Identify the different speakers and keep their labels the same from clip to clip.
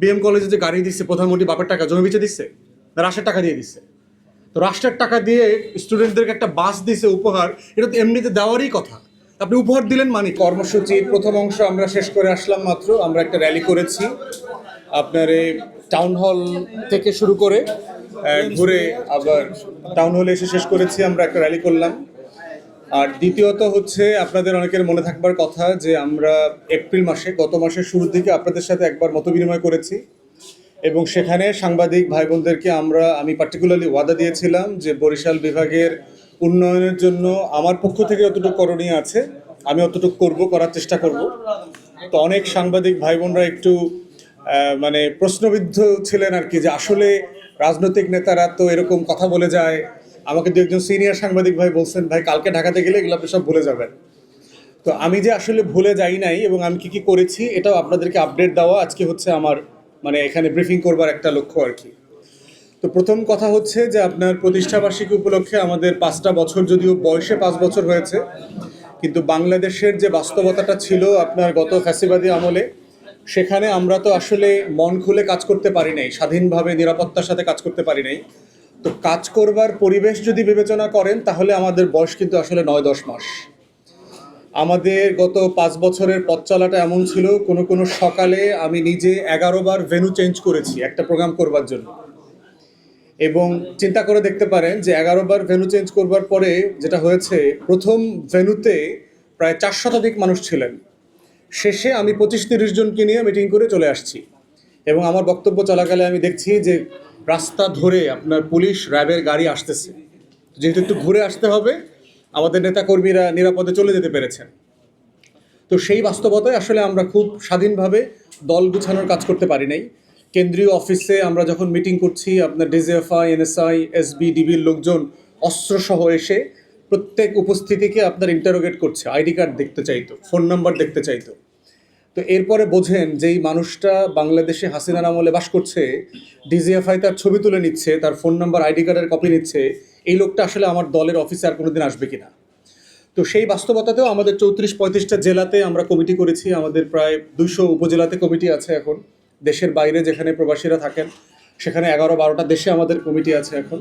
Speaker 1: BM কলেজে যে গাড়ি দিচ্ছে প্রধানমন্ত্রী বাপের টাকা, জমি বেচে দিচ্ছে রাষ্ট্রের টাকা দিয়ে দিচ্ছে তো রাষ্ট্রের টাকা দিয়ে স্টুডেন্টদেরকে একটা বাস দিছে উপহার, এটা তো এমনিতে দেওয়ারই কথা। আপনি উপহার দিলেন মানে কর্মসূচির প্রথম অংশ আমরা শেষ করে আসলাম মাত্র, আমরা একটা র্যালি করেছি। আপনার এই টাউন হল থেকে শুরু করে ঘুরে আবার টাউন হলে এসে শেষ করেছি, আমরা একটা র্যালি করলাম। আর দ্বিতীয়ত হচ্ছে আপনাদের অনেকের মনে থাকবার কথা যে আমরা এপ্রিল মাসে, গত মাসের শুরুর দিকে আপনাদের সাথে একবার মত বিনিময় করেছি। এবং সেখানে সাংবাদিক ভাই বোনদেরকে আমরা, আমি পার্টিকুলারলি ওয়াদা দিয়েছিলাম যে বরিশাল বিভাগের উন্নয়নের জন্য আমার পক্ষ থেকে যতটুকু করণীয় আছে, আমি অতটুকু করব, করার চেষ্টা করব। তো অনেক সাংবাদিক ভাই বোনরা একটু মানে প্রশ্নবিদ্ধ ছিলেন আর কি যে আসলে রাজনৈতিক নেতারা তো এরকম কথা বলে যায় আমাকে দু একজন সিনিয়র সাংবাদিক ভাই বলছেন, ভাই, কালকে ঢাকাতে গেলে এগুলো আপনি সব ভুলে যাবেন। তো আমি যে আসলে ভুলে যাই নাই এবং আমি কি কি করেছি, এটাও আপনাদেরকে আপডেট দেওয়া আজকে হচ্ছে আমার মানে এখানে ব্রিফিং করবার একটা লক্ষ্য আর কি। তো প্রথম কথা হচ্ছে যে আপনার প্রতিষ্ঠাবার্ষিকী উপলক্ষে আমাদের পাঁচটা বছর যদিও বয়সে পাঁচ বছর হয়েছে, কিন্তু বাংলাদেশের যে বাস্তবতাটা ছিল আপনার গত ফ্যাসিবাদী আমলে, সেখানে আমরা তো আসলে মন খুলে কাজ করতে পারি নাই, স্বাধীনভাবে, নিরাপত্তার সাথে কাজ করতে পারি নাই। তো কাজ করবার পরিবেশ যদি বিবেচনা করেন, তাহলে আমাদের বয়স কিন্তু আসলে নয় দশ মাস। আমাদের গত পাঁচ বছরের পথ চলাটা এমন ছিল, কোনো কোনো সকালে আমি নিজে এগারো বার ভেনু চেঞ্জ করেছি, একটা প্রোগ্রাম করবার জন্য। এবং চিন্তা করে দেখতে পারেন যে এগারো বার ভেনু চেঞ্জ করবার পরে যেটা হয়েছে, প্রথম ভেনুতে প্রায় চার শতাধিক মানুষ ছিলেন। শেষে আমি পঁচিশ তিরিশ জনকে নিয়ে মিটিং করে চলে আসছি। এবং আমার বক্তব্য চলাকালে আমি দেখছি যে রাস্তা ধরে আপনার পুলিশ র্যাবের গাড়ি আসতেছে। যেহেতু একটু ঘুরে আসতে হবে, আমাদের নেতাকর্মীরা নিরাপদে চলে যেতে পেরেছেন। তো সেই বাস্তবতায় আসলে আমরা খুব স্বাধীনভাবে দল গুছানোর কাজ করতে পারি নাই। কেন্দ্রীয় অফিসে আমরা যখন মিটিং করছি, আপনার ডিজিএফআই, এনএসআই এসবি ডিবির লোকজন অস্ত্রসহ এসে প্রত্যেক উপস্থিতিকে আপনার ইন্টারোগেট করছে। আইডি কার্ড দেখতে চাইতো, ফোন নাম্বার দেখতে চাইতো। তো এরপরে বোঝেন যেই মানুষটা বাংলাদেশে হাসিনার আমলে বাস করছে, ডিজিএফআই তার ছবি তুলে নিচ্ছে, তার ফোন নাম্বার, আইডি কার্ডের কপি নিচ্ছে, এই লোকটা আসলে আমার দলের অফিসে আর কোনোদিন আসবে কিনা? তো সেই বাস্তবতাতেও আমাদের চৌত্রিশ পঁয়ত্রিশটা জেলাতে আমরা কমিটি করেছি, আমাদের প্রায় দুইশো উপজেলাতে কমিটি আছে এখন, দেশের বাইরে যেখানে প্রবাসীরা থাকেন, সেখানে এগারো বারোটা দেশে আমাদের কমিটি আছে এখন।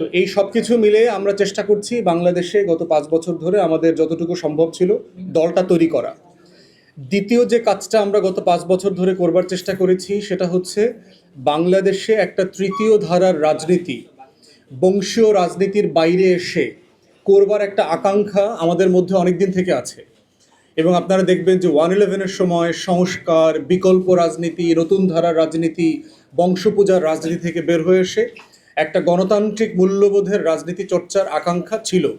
Speaker 1: তো এই সব কিছু মিলে আমরা চেষ্টা করছি বাংলাদেশে গত পাঁচ বছর ধরে আমাদের যতটুকু সম্ভব ছিল দলটা তৈরি করা। দ্বিতীয় যে কাজটা আমরা গত পাঁচ বছর ধরে করবার চেষ্টা করেছি, সেটা হচ্ছে বাংলাদেশে একটা তৃতীয় ধারার রাজনীতি, বংশীয় রাজনীতির বাইরে এসে করবার একটা আকাঙ্ক্ষা আমাদের মধ্যে অনেক দিন থেকে আছে। এবং আপনারা দেখবেন যে ওয়ান ইলেভেনের সময় সংস্কার, বিকল্প রাজনীতি, নতুন ধারার রাজনীতি, বংশপূজার রাজনীতি থেকে বের হয়ে এসে একটা গণতান্ত্রিক মূল্যবোধের রাজনীতি চর্চার আকাঙ্ক্ষা ছিল।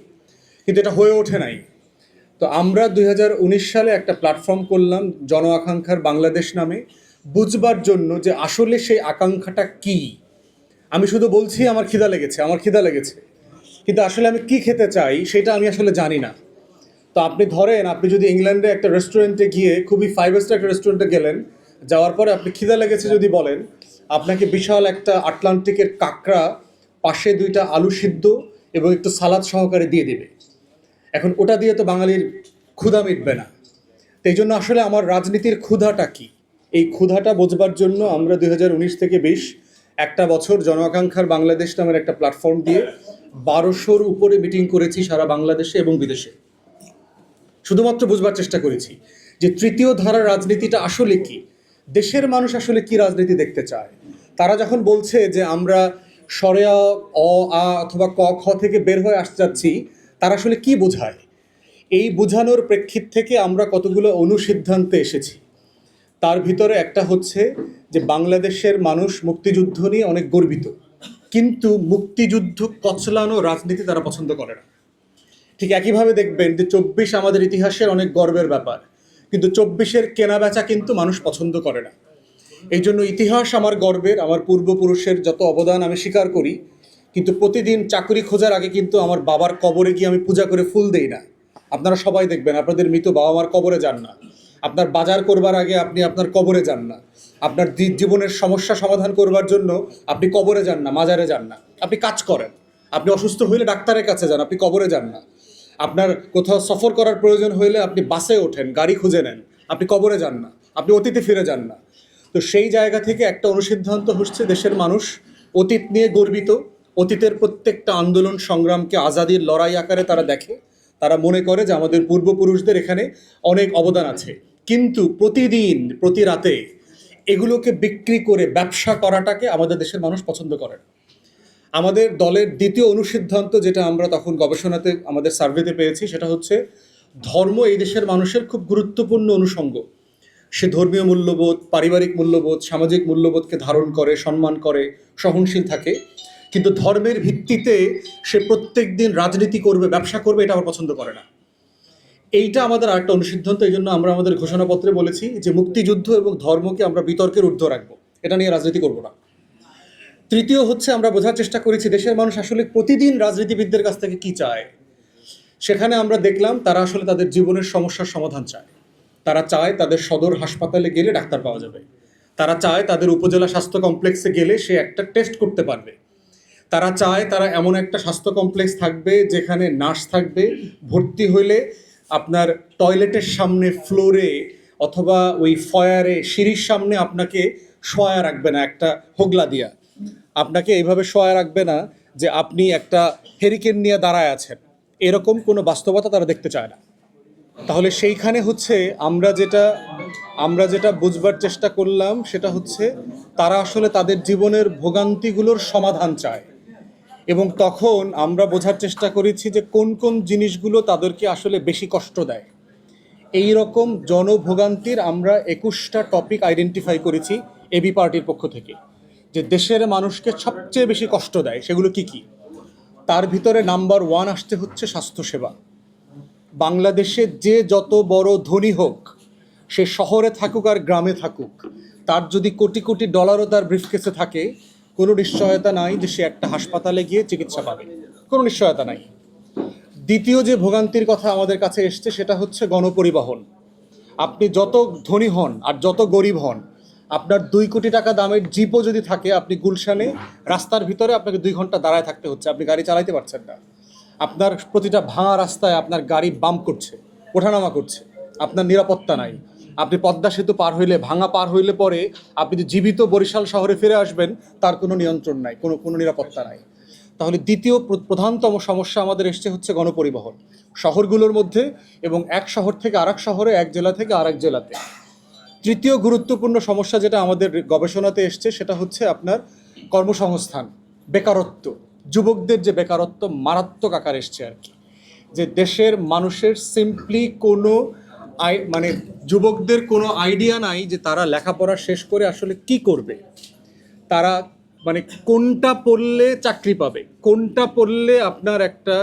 Speaker 1: কিন্তু এটা হয়ে ওঠে নাই। তো আমরা দুই হাজার উনিশ সালে একটা প্ল্যাটফর্ম করলাম, জন আকাঙ্ক্ষার বাংলাদেশ নামে, বুঝবার জন্য যে আসলে সেই আকাঙ্ক্ষাটা কি। আমি শুধু বলছি আমার খিদা লেগেছে, আমার খিদা লেগেছে। কিন্তু আসলে আমি কি খেতে চাই সেটা আমি আসলে জানি না। তো আপনি ধরেন, আপনি যদি ইংল্যান্ডে একটা রেস্টুরেন্টে গিয়ে, খুবই ফাইভ স্টার একটা রেস্টুরেন্টে গেলেন, যাওয়ার পরে আপনি খিদা লেগেছে যদি বলেন, আপনাকে বিশাল একটা আটলান্টিকের কাঁকড়া, পাশে দুইটা আলু সিদ্ধ এবং একটু সালাদ সহকারে দিয়ে দেবে। এখন ওটা দিয়ে তো বাঙালির ক্ষুধা মিটবে না। এই জন্য আসলে আমার রাজনীতির ক্ষুধাটা কি? এই ক্ষুধাটা বোঝবার জন্য আমরা দু হাজার উনিশ থেকে বিশ একটা বছর জন আকাঙ্ক্ষার বাংলাদেশ নামের একটা প্ল্যাটফর্ম দিয়ে বারোশোর উপরে মিটিং করেছি সারা বাংলাদেশে এবং বিদেশে। শুধুমাত্র বুঝবার চেষ্টা করেছি যে তৃতীয় ধারার রাজনীতিটা আসলে কি? দেশের মানুষ আসলে কি রাজনীতি দেখতে চায়? তারা যখন বলছে যে আমরা সরেয়া, অ, আ অথবা ক, খ থেকে বের হয়ে আসতে যাচ্ছি তারা আসলে কি বোঝায়? এই বোঝানোর প্রেক্ষিত থেকে আমরা কতগুলো অনুসিদ্ধান্তে এসেছি। তার ভিতরে একটা হচ্ছে যে বাংলাদেশের মানুষ মুক্তিযুদ্ধ নিয়ে অনেক গর্বিত। কিন্তু মুক্তিযুদ্ধ কচলানো রাজনীতি তারা পছন্দ করে না। ঠিক একইভাবে দেখবেন যে চব্বিশ আমাদের ইতিহাসের অনেক গর্বের ব্যাপার। কিন্তু চব্বিশের কেনা বেচা কিন্তু মানুষ পছন্দ করে না। এই জন্য ইতিহাস আমার গর্বের, আমার পূর্বপুরুষের যত অবদান আমি স্বীকার করি কিন্তু প্রতিদিন চাকরি খোঁজার আগে কিন্তু আমার বাবার কবরে গিয়ে আমি পূজা করে ফুল দেই না। আপনারা সবাই দেখবেন, আপনাদের মৃত বাবা মার কবরে যান না। আপনার বাজার করবার আগে আপনি আপনার কবরে যান না। আপনার জীবনের সমস্যা সমাধান করবার জন্য আপনি কবরে যান না, মাজারে যান না। আপনি কাজ করেন। আপনি অসুস্থ হইলে ডাক্তারের কাছে যান, আপনি কবরে যান না। আপনার কোথাও সফর করার প্রয়োজন হইলে আপনি বাসে ওঠেন, গাড়ি খুঁজে নেন। আপনি কবরে যান না, আপনি অতীতে ফিরে যান না। তো সেই জায়গা থেকে একটা অনুসিদ্ধান্ত হচ্ছে দেশের মানুষ অতীত নিয়ে গর্বিত। অতীতের প্রত্যেকটা আন্দোলন সংগ্রামকে আজাদির লড়াই আকারে তারা দেখে। তারা মনে করে যে আমাদের পূর্বপুরুষদের এখানে অনেক অবদান আছে। কিন্তু প্রতিদিন, প্রতি রাতে এগুলোকে বিক্রি করে ব্যবসা করাটাকে আমাদের দেশের মানুষ পছন্দ করে না। আমাদের দলের দ্বিতীয় অনুসিদ্ধান্ত যেটা আমরা তখন গবেষণাতে আমাদের সার্ভেতে পেয়েছি, সেটা হচ্ছে ধর্ম এই দেশের মানুষের খুব গুরুত্বপূর্ণ অনুষঙ্গ। সে ধর্মীয় মূল্যবোধ, পারিবারিক মূল্যবোধ, সামাজিক মূল্যবোধকে ধারণ করে, সম্মান করে, সহনশীল থাকে। কিন্তু ধর্মের ভিত্তিতে সে প্রত্যেক দিন রাজনীতি করবে, ব্যবসা করবে, এটা আমার পছন্দ করে না। এইটা আমাদের আরেকটা অনুসিদ্ধান্ত, এই জন্য আমরা আমাদের ঘোষণাপত্রে বলেছি যে মুক্তিযুদ্ধ এবং ধর্মকে আমরা বিতর্কের ঊর্ধ্ব রাখব। এটা নিয়ে রাজনীতি করব না। তৃতীয় হচ্ছে, আমরা বোঝার চেষ্টা করেছি দেশের মানুষ আসলে প্রতিদিন রাজনীতিবিদদের কাছ থেকে কি চায়। সেখানে আমরা দেখলাম, তারা আসলে তাদের জীবনের সমস্যার সমাধান চায়। তারা চায় তাদের সদর হাসপাতালে গেলে ডাক্তার পাওয়া যাবে। তারা চায় তাদের উপজেলা স্বাস্থ্য কমপ্লেক্সে গেলে সে একটা টেস্ট করতে পারবে। তারা চায় তারা এমন একটা স্বাস্থ্য কমপ্লেক্স থাকবে যেখানে নার্স থাকবে, ভর্তি হইলে আপনার টয়লেটের সামনে ফ্লোরে অথবা ওই ফয়ারে, সিঁড়ির সামনে আপনাকে শোয়া রাখবে না একটা হোগলা দিয়া। আপনাকে এইভাবে শোয়া রাখবে না যে আপনি একটা হেরিকেন নিয়ে দাঁড়ায় আছেন। এরকম কোনো বাস্তবতা তারা দেখতে চায় না। তাহলে সেইখানে হচ্ছে আমরা যেটা আমরা যেটা বুঝবার চেষ্টা করলাম সেটা হচ্ছে তারা আসলে তাদের জীবনের ভোগান্তিগুলোর সমাধান চায়। এবং তখন আমরা বোঝার চেষ্টা করেছি যে কোন কোন জিনিসগুলো তাদেরকে আসলে বেশি কষ্ট দেয়। এই রকম জনভোগান্তির আমরা একুশটা টপিক আইডেন্টিফাই করেছি এবি পার্টির পক্ষ থেকে, যে দেশের মানুষকে সবচেয়ে বেশি কষ্ট দেয় সেগুলো কি কি? তার ভিতরে নাম্বার ওয়ান আসতে হচ্ছে স্বাস্থ্যসেবা। বাংলাদেশে যে যত বড় ধনী হোক, সে শহরে থাকুক আর গ্রামে থাকুক, তার যদি কোটি কোটি ডলারও তার ব্রিফকেসে থাকে কোনো নিশ্চয়তা নাই যে সে একটা হাসপাতালে গিয়ে চিকিৎসা পাবে। কোনো নিশ্চয়তা নাই। দ্বিতীয় যে ভোগান্তির কথা আমাদের কাছে এসছে সেটা হচ্ছে গণপরিবহন। আপনি যত ধনী হন আর যত গরিব হন, আপনার দুই কোটি টাকা দামের জিপও যদি থাকে, আপনি গুলশানে রাস্তার ভিতরে আপনাকে দুই ঘণ্টা দাঁড়ায় থাকতে হচ্ছে, আপনি গাড়ি চালাইতে পারছেন না। আপনার প্রতিটা ভাঙা রাস্তায় আপনার গাড়ি বাম্প করছে, ওঠানামা করছে, আপনার নিরাপত্তা নাই। আপনি পদ্মা সেতু পার হইলে, ভাঙা পার হইলে পরে আপনি যে জীবিত বরিশাল শহরে ফিরে আসবেন, তার কোনো নিয়ন্ত্রণ নাই, কোনো কোনো নিরাপত্তা নাই। তাহলে দ্বিতীয় প্র- প্রধানতম সমস্যা আমাদের এসছে হচ্ছে গণপরিবহন। শহরগুলোর মধ্যে এবং এক শহর থেকে আরেক শহরে, এক জেলা থেকে আরেক জেলাতে। তৃতীয় গুরুত্বপূর্ণ সমস্যা যেটা আমাদের গবেষণাতে এসছে, সেটা হচ্ছে আপনার কর্মসংস্থান, বেকারত্ব। যুবকদের যে বেকারত্ব মারাত্মক আকার এসছে আর কি। যে দেশের মানুষের সিম্পলি কোনো আই মানে যুবকদের কোনো আইডিয়া নাই যে তারা লেখাপড়া শেষ করে আসলে কি করবে। তারা মানে কোনটা পড়লে চাকরি পাবে, কোনটা পড়লে আপনার একটা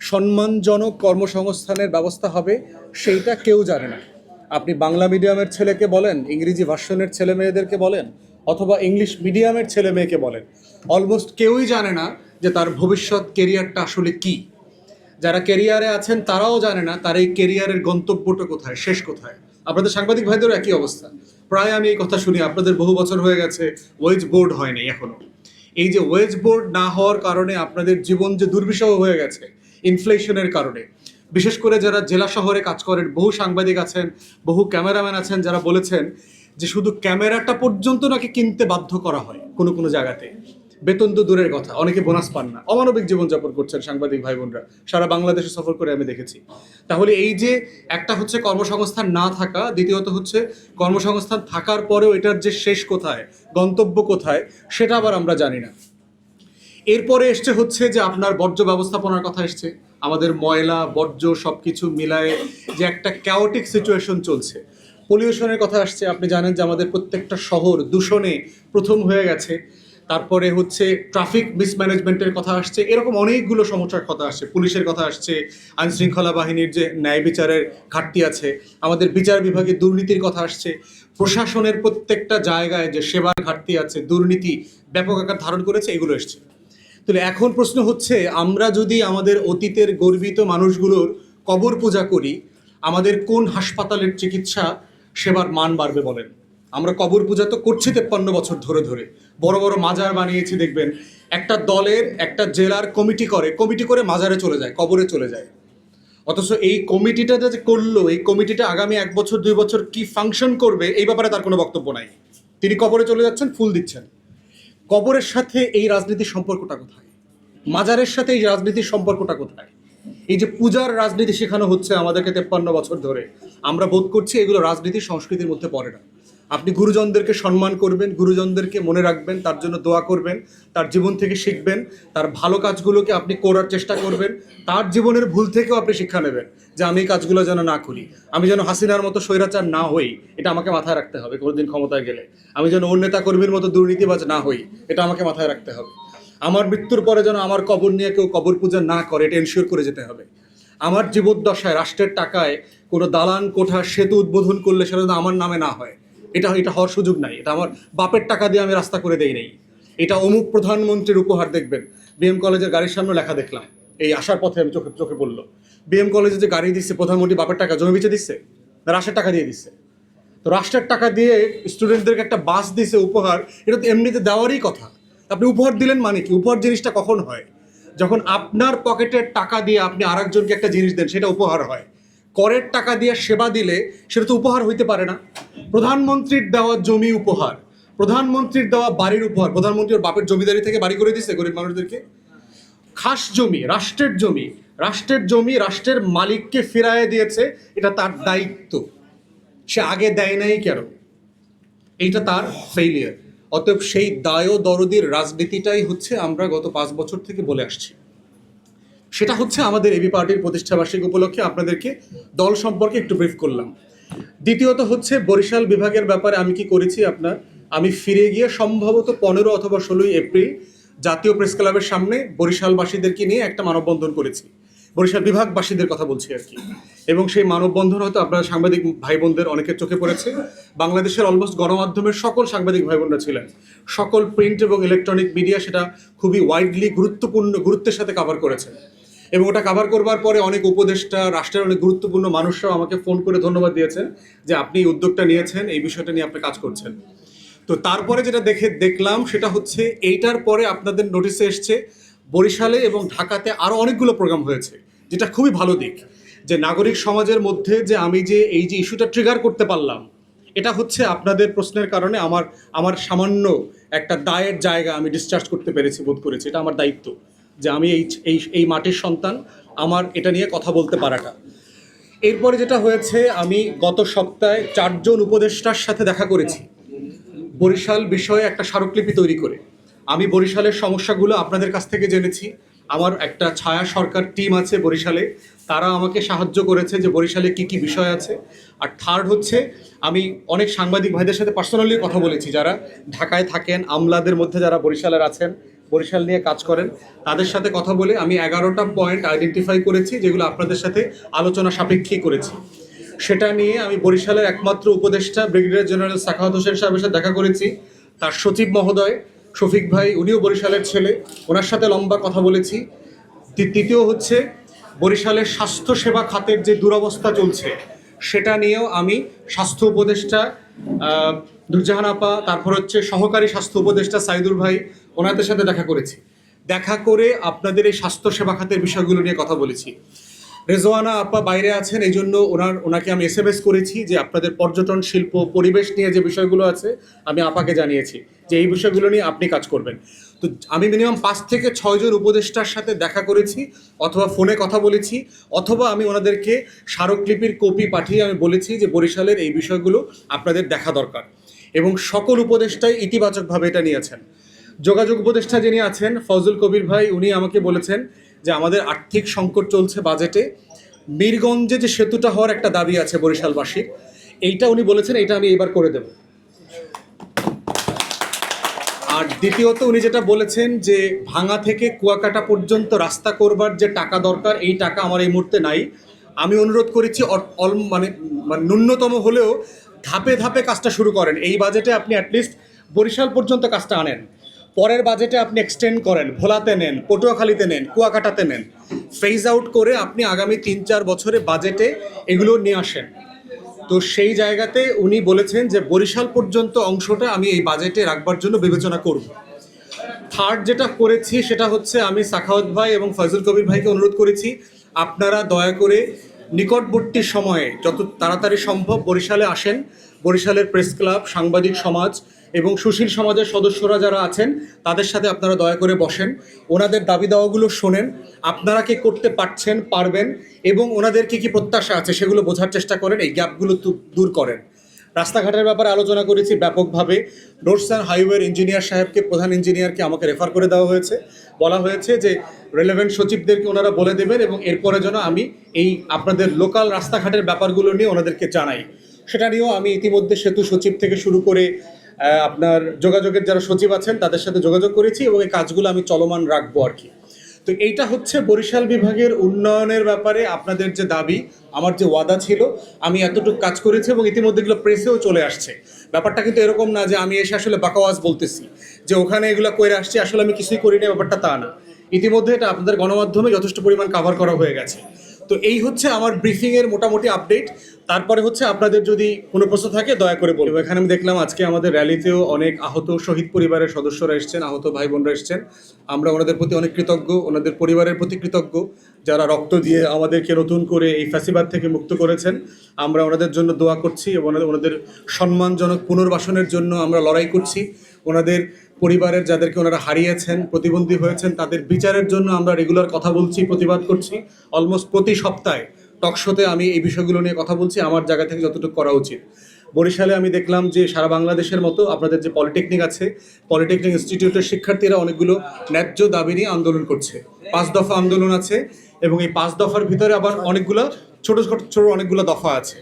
Speaker 1: সম্মানজনক কর্মসংস্থানের ব্যবস্থা হবে, সেইটা কেউ জানে না। আপনি বাংলা মিডিয়ামের ছেলেকে বলেন, ইংরেজি ভার্সনের ছেলে মেয়েদেরকে বলেন, অথবা ইংলিশ মিডিয়ামের ছেলে মেয়েকে বলেন অলমোস্ট কেউই জানে না যে তার ভবিষ্যৎ কেরিয়ারটা আসলে কী। যারা কেরিয়ারে আছেন, তারাও জানে না তার এই কেরিয়ারের গন্তব্যটা কোথায়, শেষ কোথায়। আপনাদের সাংবাদিক ভাইদেরও একই অবস্থা। প্রায় আমি এই কথা শুনি, আপনাদের বহু বছর হয়ে গেছে ওয়েজ বোর্ড হয়নি এখনও। এই যে ওয়েজ বোর্ড না হওয়ার কারণে আপনাদের জীবন যে দুর্বিষহ হয়ে গেছে ইনফ্লেশনের কারণে। বিশেষ করে যারা জেলা শহরে কাজ করেন, বহু সাংবাদিক আছেন, বহু ক্যামেরাম্যান আছেন যারা বলেছেন যে শুধু ক্যামেরাটা পর্যন্ত নাকি কিনতে বাধ্য করা হয় কোনো কোনো জায়গাতে। বেতন তো দূরের কথা, অনেকে বোনাস পান না। অমানবিক জীবনযাপন করছেন সাংবাদিক ভাই বোনরা সারা বাংলাদেশে সফর করে আমি দেখেছি। তাহলে এই যে একটা হচ্ছে কর্মসংস্থান না থাকা, দ্বিতীয়ত হচ্ছে কর্মসংস্থান থাকার পরেও এটার যে শেষ কোথায়, গন্তব্য কোথায়, সেটা আবার আমরা জানি না। এরপরে এসছে হচ্ছে যে আপনার বর্জ্য ব্যবস্থাপনার কথা এসছে, আমাদের ময়লা, বর্জ্য সব কিছু মিলায়ে যে একটা ক্যাওটিক সিচুয়েশন চলছে। পলিউশনের কথা আসছে, আপনি জানেন যে আমাদের প্রত্যেকটা শহর দূষণে প্রথম হয়ে গেছে। তারপরে হচ্ছে ট্রাফিক মিসম্যানেজমেন্টের কথা আসছে, এরকম অনেকগুলো সমস্যার কথা আসছে। পুলিশের কথা আসছে আইন শৃঙ্খলা বাহিনীর যে ন্যায় বিচারের ঘাটতি আছে, আমাদের বিচার বিভাগে দুর্নীতির কথা আসছে। প্রশাসনের প্রত্যেকটা জায়গায় যে সেবার ঘাটতি আছে, দুর্নীতি ব্যাপক আকার ধারণ করেছে, এগুলো এসছে। তাহলে এখন প্রশ্ন হচ্ছে, আমরা যদি আমাদের অতীতের গর্বিত মানুষগুলোর কবর পূজা করি, আমাদের কোন হাসপাতালের চিকিৎসা সেবার মান বাড়বে বলেন? আমরা কবর পূজা তো করছি তেপ্পান্ন বছর ধরে ধরে। বড় বড় মাজার বানিয়েছি, দেখবেন। একটা দলের, একটা জেলার কমিটি করে কমিটি করে মাজারে চলে যায়, কবরে চলে যায়। অথচ এই কমিটিটা যে করল, এই কমিটিটা আগামী এক বছর, দুই বছর কি ফাংশন করবে, এই ব্যাপারে তার কোনো বক্তব্য নাই। তিনি কবরে চলে যাচ্ছেন, ফুল দিচ্ছেন। কবরের সাথে এই রাজনীতির সম্পর্কটা কোথায়? মাজারের সাথে এই রাজনীতির সম্পর্কটা কোথায়? এই যে পূজার রাজনীতি শেখানো হচ্ছে আমাদেরকে তেপ্পান্ন বছর ধরে, আমরা বোধ করছি এগুলো রাজনীতি সংস্কৃতির মধ্যে পড়ে না। আপনি গুরুজনদেরকে সম্মান করবেন, গুরুজনদেরকে মনে রাখবেন, তার জন্য দোয়া করবেন, তার জীবন থেকে শিখবেন, তার ভালো কাজগুলোকে আপনি করার চেষ্টা করবেন, তার জীবনের ভুল থেকেও আপনি শিক্ষা নেবেন যে আমি এই কাজগুলো যেন না করি। আমি যেন হাসিনার মতো স্বৈরাচার না হই, এটা আমাকে মাথায় রাখতে হবে কোনোদিন ক্ষমতায় গেলে। আমি যেন ওর নেতা কর্মীর মতো দুর্নীতিবাজ না হই, এটা আমাকে মাথায় রাখতে হবে। আমার মৃত্যুর পরে যেন আমার কবর নিয়ে কেউ কবর পূজা না করে, এটা এনশিওর করে যেতে হবে। আমার জীবদ্দশায়, রাষ্ট্রের টাকায় কোনো দালান কোঠা সেতু উদ্বোধন করলে সেটা যেন আমার নামে না হয়। এটা এটা হওয়ার সুযোগ নাই। এটা আমার বাপের টাকা দিয়ে আমি রাস্তা করে দেই নেই। এটা অমুক প্রধানমন্ত্রীর উপহার দেখবেন। বিএম কলেজের গাড়ির সামনে লেখা দেখলাম। এই আসার পথে আমি চোখে চোখে পড়ল। বিএম কলেজে যে গাড়ি দিচ্ছে প্রধানমন্ত্রী বাপের টাকা জমি বেচে দিচ্ছে না টাকা দিয়ে দিচ্ছে তো রাষ্ট্রের টাকা দিয়ে স্টুডেন্টদেরকে একটা বাস দিছে উপহার, এটা তো এমনিতে দেওয়ারই কথা। আপনি উপহার দিলেন মানে কি? উপহার জিনিসটা কখন হয়? যখন আপনার পকেটের টাকা দিয়ে আপনি আরেকজনকে একটা জিনিস দেন, সেটা উপহার হয়। করের টাকা দিয়ে সেবা দিলে সেটা তো উপহার হইতে পারে না। প্রধানমন্ত্রীর দেওয়া জমি উপহার, প্রধানমন্ত্রীর দেওয়া বাড়ির উপহার, প্রধানমন্ত্রী ওর বাপের জমিদারি থেকে বাড়ি করে দিচ্ছে গরিব মানুষদেরকে। খাস জমি, রাষ্ট্রের জমি রাষ্ট্রের জমি রাষ্ট্রের মালিককে ফিরায় দিয়েছে, এটা তার দায়িত্ব। সে আগে দেয় নাই কেন? এইটা তার ফেইলিয়ার অতএব সেই দায় দরদির রাজনীতিটাই হচ্ছে আমরা গত পাঁচ বছর থেকে বলে আসছি। সেটা হচ্ছে আমাদের এবি পার্টির প্রতিষ্ঠাবার্ষিকী উপলক্ষে আপনাদেরকে দল সম্পর্কে একটু ব্রিফ করলাম। দ্বিতীয়ত হচ্ছে বরিশাল বিভাগের ব্যাপারে আমি কি করেছি আপনার? আমি ফিরে গিয়ে সম্ভবত পনেরো অথবা ষোলোই এপ্রিল জাতীয় প্রেস ক্লাবের সামনে বরিশালবাসীদেরকে নিয়ে একটা মানববন্ধন করেছি। বরিশাল বিভাগবাসীদের কথা বলছি আর কি। এবং সেই মানববন্ধন হয়তো আপনার সাংবাদিক ভাই বোনদের অনেকের চোখে পড়েছে। বাংলাদেশের অলমোস্ট গণমাধ্যমের সকল সাংবাদিক ভাই বোনরা ছিলেন। সকল প্রিন্ট এবং ইলেকট্রনিক মিডিয়া সেটা খুবই ওয়াইডলি গুরুত্বপূর্ণ, গুরুত্বের সাথে কভার করেছে। এবং ওটা কভার করবার পরে অনেক উপদেষ্টা, রাষ্ট্রের অনেক গুরুত্বপূর্ণ মানুষরাও আমাকে ফোন করে ধন্যবাদ দিয়েছেন যে আপনি এই উদ্যোগটা নিয়েছেন, এই বিষয়টা নিয়ে আপনি কাজ করছেন। তো তারপরে যেটা দেখে দেখলাম সেটা হচ্ছে এইটার পরে আপনাদের নোটিশে এসছে বরিশালে এবং ঢাকাতে আরও অনেকগুলো প্রোগ্রাম হয়েছে, যেটা খুবই ভালো দিক। যে নাগরিক সমাজের মধ্যে যে আমি যে এই যে ইস্যুটা ট্রিগার করতে পারলাম, এটা হচ্ছে আপনাদের প্রশ্নের কারণে আমার আমার সামান্য একটা দায়ের জায়গা আমি ডিসচার্জ করতে পেরেছি, বোধ করেছি, এটা আমার দায়িত্ব। যে আমি এই এই এই মাটির সন্তান, আমার এটা নিয়ে কথা বলতে পারাটা। এরপরে যেটা হয়েছে, আমি গত সপ্তাহে চারজন উপদেষ্টার সাথে দেখা করেছি। বরিশাল বিষয়ে একটা স্মারকলিপি তৈরি করে। আমি বরিশালের সমস্যাগুলো আপনাদের কাছ থেকে জেনেছি। আমার একটা ছায়া সরকার টিম আছে বরিশালে। তারা আমাকে সাহায্য করেছে যে বরিশালে কি কি বিষয় আছে। আর থার্ড হচ্ছে, আমি অনেক সাংবাদিক ভাইদের সাথে পার্সোনালি কথা বলেছি। যারা ঢাকায় থাকেন, আমলাদের মধ্যে যারা বরিশালের আছেন বরিশাল নিয়ে কাজ করেন। তাদের সাথে কথা বলে আমি এগারোটা পয়েন্ট আইডেন্টিফাই করেছি যেগুলো আপনাদের সাথে আলোচনা সাপেক্ষে করেছি। সেটা নিয়ে আমি বরিশালের একমাত্র উপদেষ্টা ব্রিগেডিয়ার জেনারেল সাখাওয়াত হোসেন সাহেবের সাথে দেখা করেছি। তার সচিব মহোদয় শফিক ভাই উনিও বরিশালের ছেলে ওনার সাথে লম্বা কথা বলেছি। তৃতীয় হচ্ছে বরিশালের স্বাস্থ্য সেবা খাতের যে দুরবস্থা চলছে সেটা নিয়েও আমি স্বাস্থ্য উপদেষ্টা আহ, নুরজাহান আপা তারপর হচ্ছে সহকারী স্বাস্থ্য উপদেষ্টা সাইদুর ভাই ওনাদের সাথে দেখা করেছি। দেখা করে আপনাদের এই স্বাস্থ্য সেবা খাতের বিষয়গুলো নিয়ে কথা বলেছি। রেজওয়ানা আপা বাইরে আছেন এই জন্য ওনার, ওনাকে আমি এস এম এস করেছি যে আপনাদের পর্যটন, শিল্প, পরিবেশ নিয়ে যে বিষয়গুলো আছে, আমি আপাকে জানিয়েছি যে এই বিষয়গুলো নিয়ে আপনি কাজ করবেন। তো আমি মিনিমাম পাঁচ থেকে ছয়জন উপদেষ্টার সাথে দেখা করেছি, অথবা ফোনে কথা বলেছি, অথবা আমি ওনাদেরকে স্মারকলিপির কপি পাঠিয়ে আমি বলেছি যে বরিশালের এই বিষয়গুলো আপনাদের দেখা দরকার। এবং সকল উপদেষ্টাই ইতিবাচকভাবে এটা নিয়েছেন। যোগাযোগ উপদেষ্টা যিনি আছেন ফজল কবির ভাই, উনি আমাকে বলেছেন যে আমাদের আর্থিক সংকট চলছে বাজেটে। বীরগঞ্জে যে সেতুটা হওয়ার একটা দাবি আছে বরিশালবাসীর, এইটা উনি বলেছেন, এইটা আমি এবার করে দেব। আর দ্বিতীয়ত উনি যেটা বলেছেন যে ভাঙা থেকে কুয়াকাটা পর্যন্ত রাস্তা করবার যে টাকা দরকার, এই টাকা আমার এই মুহূর্তে নাই। আমি অনুরোধ করেছি অল- মানে মানে ন্যূনতম হলেও ধাপে ধাপে কাজটা শুরু করেন। এই বাজেটে আপনি অ্যাটলিস্ট বরিশাল পর্যন্ত কাজটা আনেন। পরের বাজেটে আপনি এক্সটেন্ড করেন, ভোলাতে নেন, পটুয়াখালীতে নেন, কুয়াকাটাতে নেন ফেজ আউট করে আপনি আগামী তিন চার বছরে বাজেটে এগুলো নিয়ে আসেন। তো সেই জায়গাতে উনি বলেছেন যে বরিশাল পর্যন্ত অংশটা আমি এই বাজেটে রাখবার জন্য বিবেচনা করব। থার্ড যেটা করেছি সেটা হচ্ছে আমি সাখাওয়াত ভাই এবং ফজল কবির ভাইকে অনুরোধ করেছি, আপনারা দয়া করে নিকটবর্তী সময়ে যত তাড়াতাড়ি সম্ভব বরিশালে আসেন। বরিশালের প্রেস ক্লাব সাংবাদিক সমাজ এবং সুশীল সমাজের সদস্যরা যারা আছেন, তাদের সাথে আপনারা দয়া করে বসেন। ওনাদের দাবি দাওয়াগুলো শোনেন। আপনারা কি করতে পারছেন, পারবেন এবং ওনাদের কি কি প্রত্যাশা আছে সেগুলো বোঝার চেষ্টা করেন, এই গ্যাপগুলো দূর করেন। রাস্তাঘাটের ব্যাপারে আলোচনা করেছি ব্যাপকভাবে। রোডস অ্যান্ড হাইওয়ের ইঞ্জিনিয়ার সাহেবকে, প্রধান ইঞ্জিনিয়ারকে আমাকে রেফার করে দেওয়া হয়েছে। বলা হয়েছে যে রেলেভেন্ট সচিবদেরকে ওনারা বলে দেবেন এবং এরপরে যেন আমি এই আপনাদের লোকাল রাস্তাঘাটের ব্যাপারগুলো নিয়ে ওনাদেরকে জানাই। সেটা নিয়েও আমি ইতিমধ্যে সেতু সচিব থেকে শুরু করে আপনার যোগাযোগের যারা সচিব আছেন, তাদের সাথে যোগাযোগ করেছি এবং এই কাজগুলো আমি চলমান রাখব আর কি। তো এইটা হচ্ছে বরিশাল বিভাগের উন্নয়নের ব্যাপারে আপনাদের যে দাবি, আমার যে ওয়াদা ছিল, আমি এতটুকু কাজ করেছি এবং ইতিমধ্যে এগুলো প্রেসেও চলে আসছে। ব্যাপারটা কিন্তু এরকম না যে আমি এসে আসলে বাকাওয়াজ বলতেছি, যে ওখানে এগুলো করে আসছি, আসলে আমি কিছুই করি না ব্যাপারটা তা না। ইতিমধ্যে এটা আপনাদের গণমাধ্যমে যথেষ্ট পরিমাণ কাভার করা হয়ে গেছে। তো এই হচ্ছে আমার ব্রিফিংয়ের মোটামুটি আপডেট তারপরে হচ্ছে আপনাদের যদি কোনো প্রশ্ন থাকে, দয়া করে বলব এখানে আমি দেখলাম আজকে আমাদের র্যালিতেও অনেক আহত শহীদ পরিবারের সদস্যরা এসেছেন, আহত ভাই বোনরা এসেছেন। আমরা ওনাদের প্রতি অনেক কৃতজ্ঞ, ওনাদের পরিবারের প্রতি কৃতজ্ঞ, যারা রক্ত দিয়ে আমাদেরকে নতুন করে এই ফ্যাসিবাদ থেকে মুক্ত করেছেন। আমরা ওনাদের জন্য দোয়া করছি এবং ওনাদের- সম্মানজনক পুনর্বাসনের জন্য আমরা লড়াই করছি। ওনাদের পরিবারের যাদেরকে ওনারা হারিয়েছেন, প্রতিবন্ধী হয়েছেন, তাদের বিচারের জন্য আমরা রেগুলার কথা বলছি, প্রতিবাদ করছি। অলমোস্ট প্রতি সপ্তাহে টকশোতে আমি এই বিষয়গুলো নিয়ে কথা বলছি, আমার জায়গা থেকে যতটুকু করা উচিত। বরিশালে আমি দেখলাম যে সারা বাংলাদেশের মতো আপনাদের যে পলিটেকনিক আছে, পলিটেকনিক ইনস্টিটিউটের শিক্ষার্থীরা অনেকগুলো ন্যায্য দাবি নিয়ে আন্দোলন করছে। পাঁচ দফা আন্দোলন আছে এবং এই পাঁচ দফার ভিতরে আবার অনেকগুলো ছোট ছোট ছোট অনেকগুলো দফা আছে।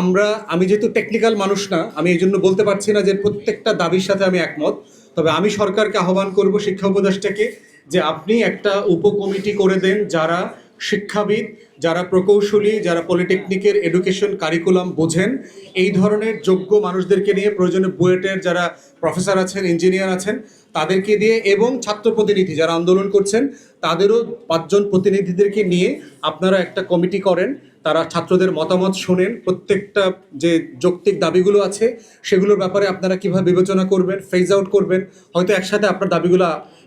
Speaker 1: আমরা, আমি যেহেতু টেকনিক্যাল মানুষ না, আমি এই জন্য বলতে পারছি না যে প্রত্যেকটা দাবির সাথে আমি একমত। তবে আমি সরকারকে আহ্বান করব শিক্ষা উপদেষ্টাকে যে আপনি একটা উপকমিটি করে দেন যারা শিক্ষাবিদ, যারা প্রকৌশলী, যারা পলিটেকনিকের এডুকেশন কারিকুলাম বোঝেন, এই ধরনের যোগ্য মানুষদেরকে নিয়ে প্রয়োজনে বুয়েটের যারা প্রফেসর আছেন ইঞ্জিনিয়ার আছেন, তাদেরকে দিয়ে এবং ছাত্র প্রতিনিধি যারা আন্দোলন করছেন, তাদেরও পাঁচজন প্রতিনিধিদেরকে নিয়ে আপনারা একটা কমিটি করেন, তারা ছাত্রদের মতামত শোনেন, প্রত্যেকটা যে যৌক্তিক দাবিগুলো আছে, সেগুলোর ব্যাপারে আপনারা কীভাবে বিবেচনা করবেন ফেজ আউট করবেন, হয়তো একসাথে আপনার দাবিগুলো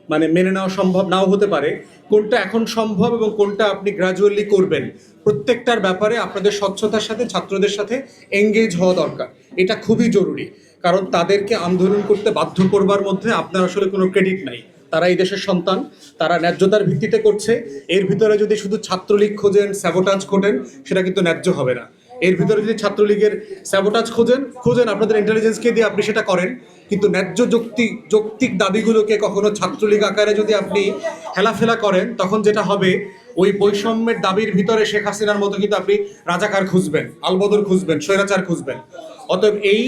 Speaker 1: মানে মেনে নেওয়া সম্ভব নাও হতে পারে, কোনটা এখন সম্ভব এবং কোনটা আপনি গ্রাজুয়ালি করবেন, প্রত্যেকটার ব্যাপারে আপনাদের স্বচ্ছতার সাথে, ছাত্রদের সাথে এঙ্গেজ হওয়া দরকার। এটা খুবই জরুরি, কারণ তাদেরকে আন্দোলন করতে বাধ্য করবার মধ্যে আপনার আসলে কোনো ক্রেডিট নাই। তারা এই দেশের সন্তান, তারা ন্যায্যতার ভিত্তিতে করছে, এর ভিতরে যদি শুধু ছাত্রলীগ খোঁজেন স্যাবোটাজ খোঁজেন সেটা কিন্তু ন্যায্য হবে না। এর ভিতরে যদি ছাত্রলীগের স্যাবোটাজ খোঁজেন খোঁজেন আপনাদের ইন্টেলিজেন্সকে দিয়ে আপনি সেটা করেন। কিন্তু ন্যায্য যৌক্তিক যৌক্তিক দাবিগুলোকে কখনো ছাত্রলীগ আকারে যদি আপনি হেলাফেলা করেন, তখন যেটা হবে, ওই বৈষম্যের দাবির ভিতরে শেখ হাসিনার মতো কিন্তু আপনি রাজাকার খুঁজবেন, আলবদর খুঁজবেন, স্বৈরাচার খুঁজবেন। অতএব এই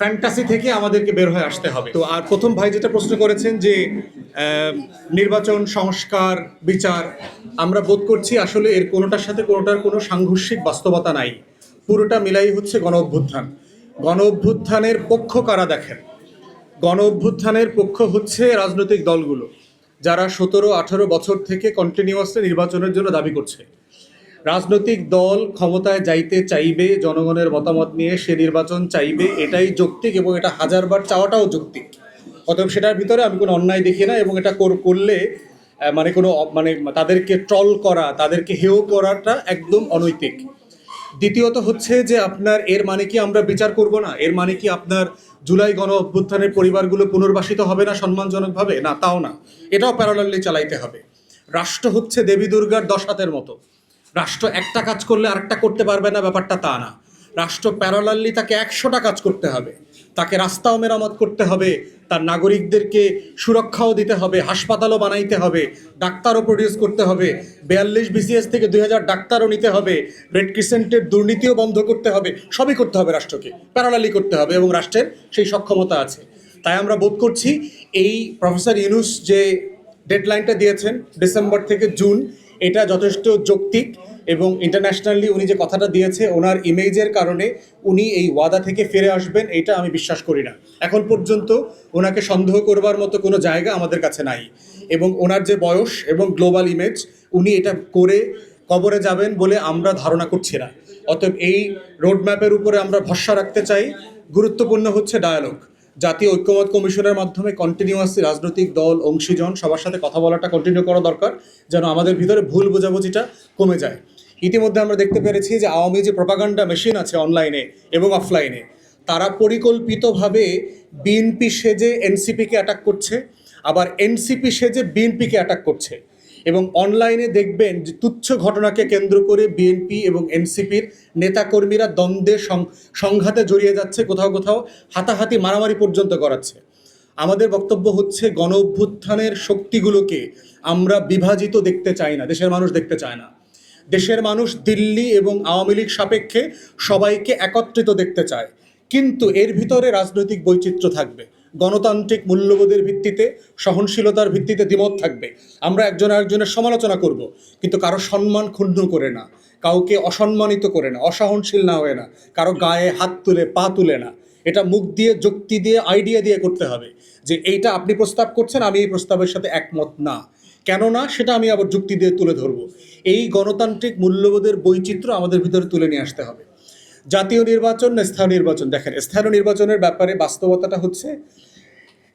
Speaker 1: ফ্যান্টাসি থেকে আমাদেরকে বের হয়ে আসতে হবে। তো আর প্রথম ভাই যেটা প্রশ্ন করেছেন যে নির্বাচন, সংস্কার, বিচার, আমরা বোধ করছি আসলে এর কোনোটার সাথে কোনোটার কোনো সাংঘর্ষিক বাস্তবতা নাই। পুরোটা মিলাই হচ্ছে গণ অভ্যুত্থান গণ অভ্যুত্থানের পক্ষ কারা দেখেন? গণ অভ্যুত্থানের পক্ষ হচ্ছে রাজনৈতিক দলগুলো, যারা সতেরো, আঠারো বছর থেকে কন্টিনিউয়াসলি নির্বাচনের জন্য দাবি করছে। রাজনৈতিক দল ক্ষমতায় যাইতে চাইবে, জনগণের মতামত নিয়ে সে নির্বাচন চাইবে, এটাই যৌক্তিক এবং এটা হাজারবার চাওয়াটাও যৌক্তিক। অতএব সেটার ভিতরে আমি কোনো অন্যায় দেখি না এবং এটা করলে মানে কোনো মানে তাদেরকে ট্রল করা, তাদেরকে হেয় করাটা একদম অনৈতিক। দ্বিতীয়ত হচ্ছে যে আপনার এর মানে কি আমরা বিচার করব না? এর মানে কি আপনার জুলাই গণ অভ্যুত্থানের পরিবারগুলো পুনর্বাসিত হবে না সম্মানজনকভাবে? না, তাও না। এটাও প্যারালালি চালাইতে হবে। রাষ্ট্র হচ্ছে দেবী দুর্গার দশ হাতের মতো। রাষ্ট্র একটা কাজ করলে আরেকটা করতে পারবে না, ব্যাপারটা তা না। রাষ্ট্র প্যারালালি তাকে একশোটা কাজ করতে হবে। তাকে রাস্তাও মেরামত করতে হবে, তার নাগরিকদেরকে সুরক্ষাও দিতে হবে, হাসপাতালও বানাইতে হবে, ডাক্তারও প্রডিউস করতে হবে, বিয়াল্লিশ বিসিএস থেকে দুই হাজার ডাক্তারও নিতে হবে রেড ক্রিসেন্টের দুর্নীতিও বন্ধ করতে হবে, সবই করতে হবে রাষ্ট্রকে প্যারালালি করতে হবে এবং রাষ্ট্রের সেই সক্ষমতা আছে। তাই আমরা বোধ করছি এই প্রফেসর ইউনুস যে ডেডলাইনটা দিয়েছেন ডিসেম্বর থেকে জুন এটা যথেষ্ট যৌক্তিক। এবং ইন্টারন্যাশনালি উনি যে কথাটা দিয়েছে, ওনার ইমেজের কারণে উনি এই ওয়াদা থেকে ফিরে আসবেন এটা আমি বিশ্বাস করি না। এখন পর্যন্ত ওনাকে সন্দেহ করবার মতো কোনো জায়গা আমাদের কাছে নাই। এবং ওনার যে বয়স এবং গ্লোবাল ইমেজ উনি এটা করে কবরে যাবেন বলে আমরা ধারণা করছি না। অতএব এই রোডম্যাপের উপরে আমরা ভরসা রাখতে চাই। গুরুত্বপূর্ণ হচ্ছে ডায়ালগ জাতীয় ঐক্যমত কমিশনের মাধ্যমে কন্টিনিউয়াসলি রাজনৈতিক দল, অংশীজন সবার সাথে কথা বলাটা কন্টিনিউ করা দরকার, যেন আমাদের ভিতরে ভুল বোঝাবুঝিটা কমে যায়। ইতিমধ্যে আমরা দেখতে পেরেছি যে আওয়ামী যে প্রপাগান্ডা মেশিন আছে অনলাইনে এবং অফলাইনে তারা পরিকল্পিতভাবে বিএনপি সেজে এনসিপিকে অ্যাটাক করছে, আবার এনসিপি সেজে বিএনপিকে অ্যাটাক করছে। এবং অনলাইনে দেখবেন যে তুচ্ছ ঘটনাকে কেন্দ্র করে বিএনপি এবং এনসিপির নেতাকর্মীরা দ্বন্দ্বে সংঘাতে জড়িয়ে যাচ্ছে, কোথাও কোথাও হাতাহাতি মারামারি পর্যন্ত করাচ্ছে। আমাদের বক্তব্য হচ্ছে গণ অভ্যুত্থানের শক্তিগুলোকে আমরা বিভাজিত দেখতে চাই না, দেশের মানুষ দেখতে চায় না। দেশের মানুষ দিল্লি এবং আওয়ামী লীগ সাপেক্ষে সবাইকে একত্রিত দেখতে চায়। কিন্তু এর ভিতরে রাজনৈতিক বৈচিত্র্য থাকবে। গণতান্ত্রিক মূল্যবোধের ভিত্তিতে, সহনশীলতার ভিত্তিতে দ্বিমত থাকবে। আমরা একজন আরেকজনের সমালোচনা করব, কিন্তু কারও সম্মান ক্ষুণ্ণ করে না। কাউকে অসম্মানিত করে না, অসহনশীল না হয়ে না। কারও গায়ে হাত তুলে, পা তুলে না। এটা মুখ দিয়ে, যুক্তি দিয়ে আইডিয়া দিয়ে করতে হবে যে এইটা আপনি প্রস্তাব করছেন, আমি এই প্রস্তাবের সাথে একমত না। কেন না সেটা আমি আবার যুক্তি দিয়ে তুলে ধরবো। এই গণতান্ত্রিক মূল্যবোধের বৈচিত্র্য আমাদের ভিতরে তুলে নিয়ে আসতে হবে। জাতীয় নির্বাচন না স্থানীয় নির্বাচন? দেখেন স্থানীয় নির্বাচনের ব্যাপারে বাস্তবতাটা হচ্ছে,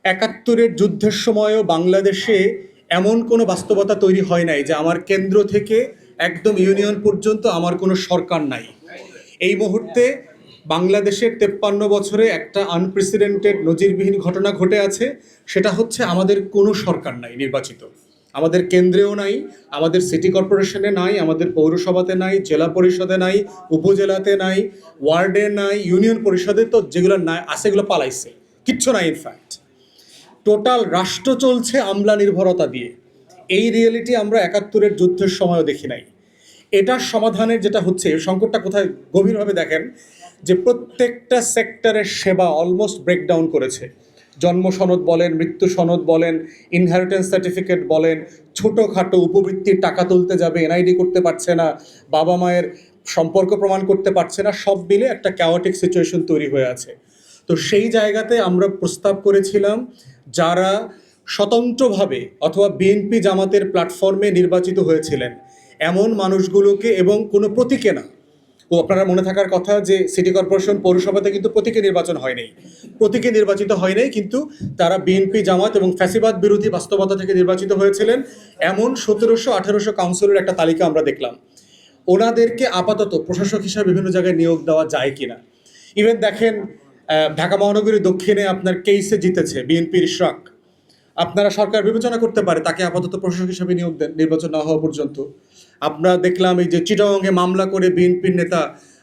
Speaker 1: একাত্তরের যুদ্ধের সময়ও বাংলাদেশে এমন কোনো বাস্তবতা তৈরি হয় নাই যে আমার কেন্দ্র থেকে একদম ইউনিয়ন পর্যন্ত আমার কোনো সরকার নাই। এই মুহূর্তে বাংলাদেশের তেপ্পান্ন বছরে একটা আনপ্রেসিডেন্টেড নজিরবিহীন ঘটনা ঘটে আছে, সেটা হচ্ছে আমাদের কোনো সরকার নাই নির্বাচিত। আমাদের কেন্দ্রেও নাই, আমাদের সিটি কর্পোরেশনে নাই, আমাদের পৌরসভাতে নাই, জেলা পরিষদে নাই, উপজেলাতে নাই, ওয়ার্ডে নাই ইউনিয়ন পরিষদে তো যেগুলো নাই, আছে এগুলো পালাইছে। কিচ্ছু নাই ইনফ্যাক্ট টোটাল রাষ্ট্র চলছে আমলা নির্ভরতা দিয়ে। এই রিয়েলিটি আমরা একাত্তরের যুদ্ধের সময়ও দেখি নাই। এটার সমাধানের যেটা হচ্ছে সংকটটা কোথায় গভীরভাবে দেখেন, যে প্রত্যেকটা সেক্টরের সেবা অলমোস্ট ব্রেকডাউন করেছে। জন্ম সনদ বলেন, মৃত্যু সনদ বলেন ইনহেরিটেন্স সার্টিফিকেট বলেন, ছোটোখাটো উপবৃত্তির টাকা তুলতে যাবে, এনআইডি করতে পারছে না, বাবা মায়ের সম্পর্ক প্রমাণ করতে পারছে না, সব মিলে একটা ক্যাওটিক সিচুয়েশন তৈরি হয়ে আছে। তো সেই জায়গাতে আমরা প্রস্তাব করেছিলাম, যারা স্বতন্ত্রভাবে অথবা বিএনপি জামাতের প্ল্যাটফর্মে নির্বাচিত হয়েছিলেন, এমন মানুষগুলোকে এবং কোনো প্রতীকে না ও আপনারা মনে থাকার কথা যে সিটি কর্পোরেশন পৌরসভাতে কিন্তু প্রতীকে নির্বাচন হয় নাই প্রতীকে নির্বাচিত হয় নাই কিন্তু তারা বিএনপি জামাত এবং ফ্যাসিবাদ বিরোধী বাস্তবতা থেকে নির্বাচিত হয়েছিলেন। এমন সতেরোশো আঠারোশো কাউন্সিলের একটা তালিকা আমরা দেখলাম। ওনাদেরকে আপাতত প্রশাসক হিসাবে বিভিন্ন জায়গায় নিয়োগ দেওয়া যায় কিনা। ইভেন দেখেন ঢাকা মহানগরীর দক্ষিণে আপনার কেইসে জিতেছে বিএনপির ইশরাক। আপনারা সরকার বিবেচনা করতে পারে তাকে আপাতত প্রশাসক হিসাবে নিয়োগ দেন, নির্বাচন না হওয়া পর্যন্ত। আমরা দেখলাম এই যে চিটাগংয়ে মামলা করে বিএনপির নেতা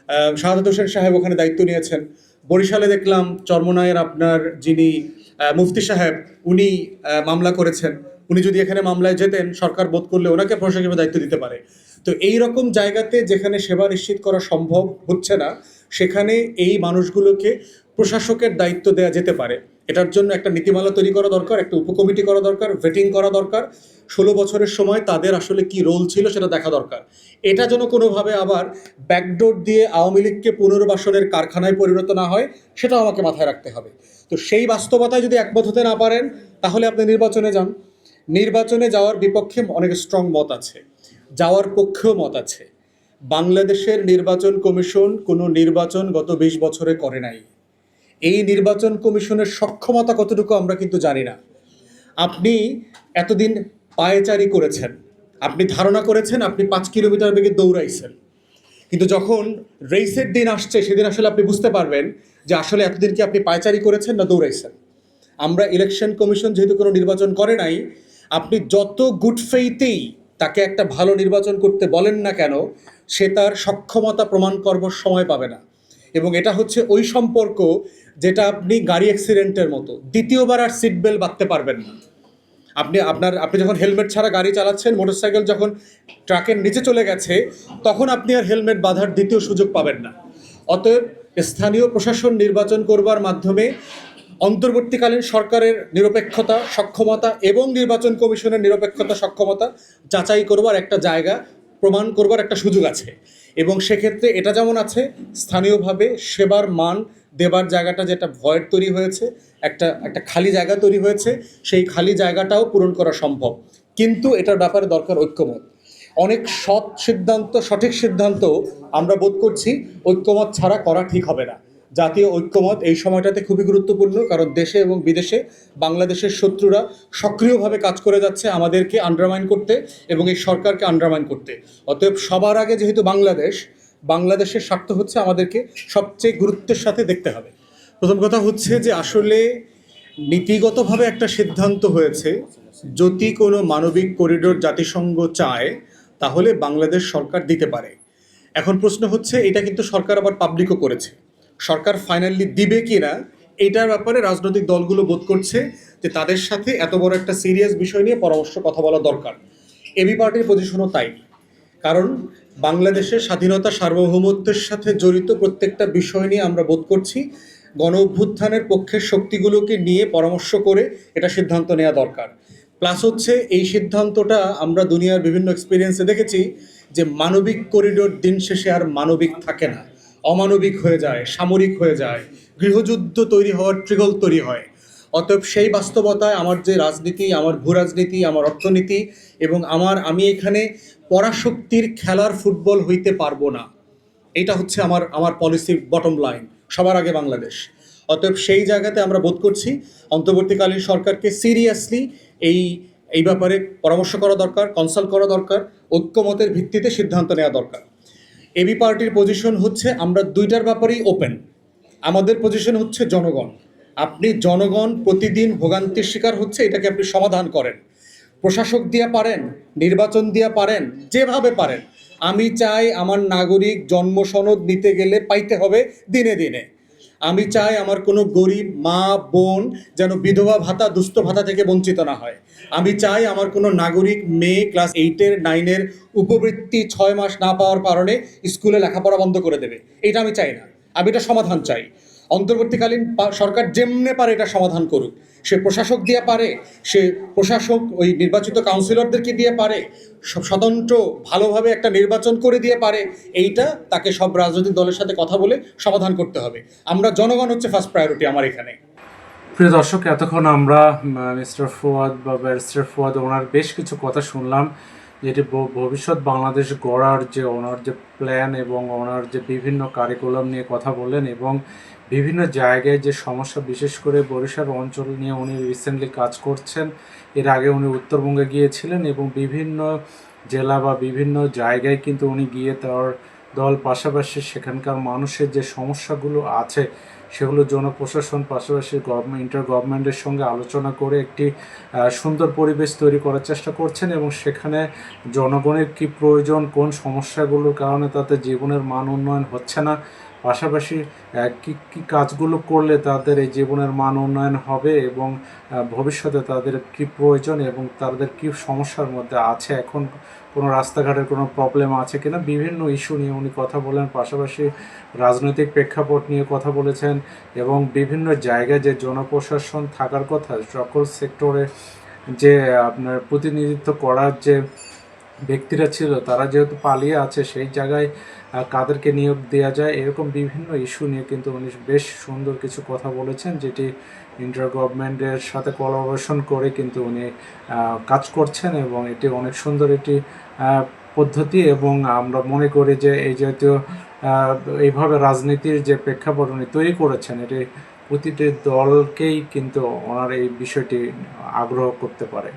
Speaker 1: আহ, শাহাদাত হোসেন সাহেব ওখানে দায়িত্ব নিয়েছেন। বরিশালে দেখলাম চর্মনায়ের আপনার যিনি মুফতি সাহেব উনি মামলা করেছেন। উনি যদি এখানে মামলায় যেতেন সরকার বোধ করলে ওনাকে প্রশাসক হিসেবে দায়িত্ব দিতে পারে। তো এই রকম জায়গাতে যেখানে সেবা নিশ্চিত করা সম্ভব হচ্ছে না সেখানে এই মানুষগুলোকে প্রশাসকের দায়িত্ব দেওয়া যেতে পারে। এটার জন্য একটা নীতিমালা তৈরি করা দরকার, একটা উপকমিটি করা দরকার ভেটিং করা দরকার। ষোলো বছরের সময় তাদের আসলে কি রোল ছিল সেটা দেখা দরকার। এটা যেন কোনোভাবে আবার ব্যাকডোর দিয়ে আওয়ামী লীগকে পুনর্বাসনের কারখানায় পরিণত না হয়, সেটাও আমাকে মাথায় রাখতে হবে। তো সেই বাস্তবতায় যদি একমত হতে না পারেন, তাহলে আপনি নির্বাচনে যান। নির্বাচনে যাওয়ার বিপক্ষে অনেক স্ট্রং মত আছে। যাওয়ার পক্ষেও মত আছে। বাংলাদেশের নির্বাচন কমিশন কোনো নির্বাচন গত বিশ বছরে করে নাই। এই নির্বাচন কমিশনের সক্ষমতা কতটুকু আমরা কিন্তু জানি না। আপনি এতদিন পায়েচারি করেছেন, আপনি ধারণা করেছেন, আপনি পাঁচ কিলোমিটার বেগে দৌড়াইছেন। কিন্তু যখন রেসের দিন আসছে, সেদিন আসলে আপনি বুঝতে পারবেন যে আসলে এতদিন কি আপনি পায়চারি করেছেন না দৌড়াইছেন। আমরা ইলেকশন কমিশন যেহেতু কোনো নির্বাচন করে নাই, আপনি যত গুড ফেইতেই তাকে একটা ভালো নির্বাচন করতে বলেন না কেন, সে তার সক্ষমতা প্রমাণ করবার সময় পাবে না। এবং এটা হচ্ছে ওই সম্পর্ক যেটা আপনি গাড়ি অ্যাক্সিডেন্টের মতো, দ্বিতীয়বার আর সিট বেল্ট বাঁধতে পারবেন না। আপনি আপনার, আপনি যখন হেলমেট ছাড়া গাড়ি চালাচ্ছেন মোটরসাইকেল যখন ট্রাকের নিচে চলে গেছে, তখন আপনি আর হেলমেট বাঁধার দ্বিতীয় সুযোগ পাবেন না। অতএব স্থানীয় প্রশাসন নির্বাচন করবার মাধ্যমে অন্তর্বর্তীকালীন সরকারের নিরপেক্ষতা, সক্ষমতা এবং নির্বাচন কমিশনের নিরপেক্ষতা, সক্ষমতা যাচাই করবার একটা জায়গা, প্রমাণ করবার একটা সুযোগ আছে। এবং সেক্ষেত্রে এটা যেমন আছে, স্থানীয়ভাবে সেবার মান দেবার জায়গাটা যেটা ভয়ের তৈরি হয়েছে, একটা একটা খালি জায়গা তৈরি হয়েছে, সেই খালি জায়গাটাও পূরণ করা সম্ভব। কিন্তু এটার ব্যাপারে দরকার ঐক্যমত। অনেক সৎ সিদ্ধান্ত, সঠিক সিদ্ধান্ত আমরা বোধ করছি ঐক্যমত ছাড়া করা ঠিক হবে না। জাতীয় ঐক্যমত এই সময়টাতে খুবই গুরুত্বপূর্ণ, কারণ দেশে এবং বিদেশে বাংলাদেশের শত্রুরা সক্রিয়ভাবে কাজ করে যাচ্ছে আমাদেরকে আন্ডারমাইন করতে এবং এই সরকারকে আন্ডারমাইন করতে। অতএব সবার আগে যেহেতু বাংলাদেশ, বাংলাদেশের স্বার্থ হচ্ছে আমাদেরকে সবচেয়ে গুরুত্বের সাথে দেখতে হবে। প্রথম কথা হচ্ছে যে আসলে নীতিগতভাবে একটা সিদ্ধান্ত হয়েছে, যদি কোনো মানবিক করিডোর জাতিসংঘ চায়, তাহলে বাংলাদেশ সরকার দিতে পারে। এখন প্রশ্ন হচ্ছে, এটা কিন্তু সরকার আবার পাবলিকও করেছে। সরকার ফাইনালি দিবে কি না এইটার ব্যাপারে রাজনৈতিক দলগুলো বোধ করছে যে তাদের সাথে এত বড় একটা সিরিয়াস বিষয় নিয়ে পরামর্শ, কথা বলা দরকার। এবি পার্টির পজিশনও তাই। কারণ বাংলাদেশের স্বাধীনতা সার্বভৌমত্বের সাথে জড়িত প্রত্যেকটা বিষয় নিয়ে আমরা বোধ করছি, গণ অভ্যুত্থানের পক্ষের শক্তিগুলোকে নিয়ে পরামর্শ করে এটা সিদ্ধান্ত নেওয়া দরকার। প্লাস হচ্ছে, এই সিদ্ধান্তটা আমরা দুনিয়ার বিভিন্ন এক্সপিরিয়েন্সে দেখেছি যে মানবিক করিডোর দিন শেষে আর মানবিক থাকে না। অমানবিক হয়ে যায়, সামরিক হয়ে যায়, গৃহযুদ্ধ তৈরি হওয়ার ট্রিগল তৈরি হয়। অতএব সেই বাস্তবতায় আমার যে রাজনীতি, আমার ভূ রাজনীতি আমার অর্থনীতি এবং আমার আমি এখানে পরাশক্তির খেলার ফুটবল হইতে পারব না। এটা হচ্ছে আমার আমার পলিসির বটম লাইন সবার আগে বাংলাদেশ। অতএব সেই জায়গাতে আমরা বোধ করছি, অন্তর্বর্তীকালীন সরকারকে সিরিয়াসলি এই এই ব্যাপারে পরামর্শ করা দরকার কনসাল্ট করা দরকার, ঐক্যমতের ভিত্তিতে সিদ্ধান্ত নেওয়া দরকার। এবি পার্টির পজিশন হচ্ছে আমরা দুইটার ব্যাপারেই ওপেন আমাদের পজিশন হচ্ছে জনগণ। আপনি জনগণ প্রতিদিন ভোগান্তির শিকার হচ্ছে, এটাকে আপনি সমাধান করেন। প্রশাসক দিয়ে পারেন, নির্বাচন দিয়ে পারেন, যেভাবে পারেন। আমি চাই আমার নাগরিক জন্মসনদ নিতে গেলে পাইতে হবে দিনে দিনে। আমি চাই আমার কোনো গরিব মা, বোন যেন বিধবা ভাতা, দুস্থ ভাতা থেকে বঞ্চিত না হয়। আমি চাই আমার কোনো নাগরিক, মেয়ে, ক্লাস এইটের নাইনের উপবৃত্তি ছয় মাস না পাওয়ার কারণে স্কুলে লেখাপড়া বন্ধ করে দেবে। এটা আমি চাই না। আমি এটা সমাধান চাই। অন্তর্বর্তীকালীন সরকার যেমনে পারে এটা সমাধান করুক, সে প্রশাসক দিয়ে পারে, সে প্রশাসক ওই নির্বাচিত কাউন্সিলরদেরকে দিয়ে পারে স্বতন্ত্র, ভালোভাবে একটা নির্বাচন করে দিয়ে পারে, এইটা তাকে সব রাজনৈতিক দলের সাথে কথা বলে সমাধান করতে হবে। আমরা জনগণ হচ্ছে ফার্স্ট প্রায়োরিটি আমার এখানে।
Speaker 2: প্রিয় দর্শক, এতক্ষণ আমরা মিস্টার ফুয়াদ বা ব্যারিস্টার ফুয়াদ ওনার বেশ কিছু কথা শুনলাম, যেটি ভবিষ্যৎ বাংলাদেশ গড়ার যে ওনার যে প্ল্যান এবং ওনার যে বিভিন্ন কারিকুলাম নিয়ে কথা বললেন এবং বিভিন্ন জায়গায় যে সমস্যা, বিশেষ করে বরিশাল অঞ্চল নিয়ে উনি রিসেন্টলি কাজ করছেন, এর আগে উনি উত্তরবঙ্গে গিয়েছিলেন এবং বিভিন্ন জেলা বা বিভিন্ন জায়গায় কিন্তু উনি গিয়ে তার দল পাশাপাশি সেখানকার মানুষের যে সমস্যাগুলো আছে সেগুলো জনপ্রশাসন পাশাপাশি গভর্নমেন্ট ইন্টার গভর্নমেন্টের সঙ্গে আলোচনা করে একটি সুন্দর পরিবেশ তৈরি করার চেষ্টা করছেন এবং সেখানে জনগণের কি প্রয়োজন, কোন সমস্যাগুলোর কারণে তাদের জীবনের মান উন্নয়ন হচ্ছে না, পাশাপাশি কি কি কাজগুলো করলে তাদের এই জীবনের মান উন্নয়ন হবে এবং ভবিষ্যতে তাদের কি প্রয়োজন এবং তাদের কি সমস্যার মধ্যে আছে এখন কোনো রাস্তাঘাটের কোনো প্রবলেম আছে কিনা, বিভিন্ন ইস্যু নিয়ে উনি কথা বলেন, পাশাপাশি রাজনৈতিক প্রেক্ষাপট নিয়ে কথা বলেছেন এবং বিভিন্ন জায়গায় যে জনপ্রশাসন থাকার কথা, সকল সেক্টরে যে আপনার প্রতিনিধিত্ব করার যে ব্যক্তিরা ছিল, তারা যেহেতু পালিয়ে আছে, সেই জায়গায় কাদেরকে নিয়োগ দেওয়া যায়, এরকম বিভিন্ন ইস্যু নিয়ে কিন্তু উনি বেশ সুন্দর কিছু কথা বলেছেন, যেটি ইন্টার গভর্নমেন্টের সাথে কোলাবোরেশন করে কিন্তু উনি কাজ করছেন এবং এটি অনেক সুন্দর একটি পদ্ধতি এবং আমরা মনে করি যে এই জাতীয় এইভাবে রাজনীতির যে প্রেক্ষাপট উনি তৈরি করেছেন, এটি প্রতিটি দলকেই কিন্তু ওনার এই বিষয়টি আগ্রহ করতে পারে।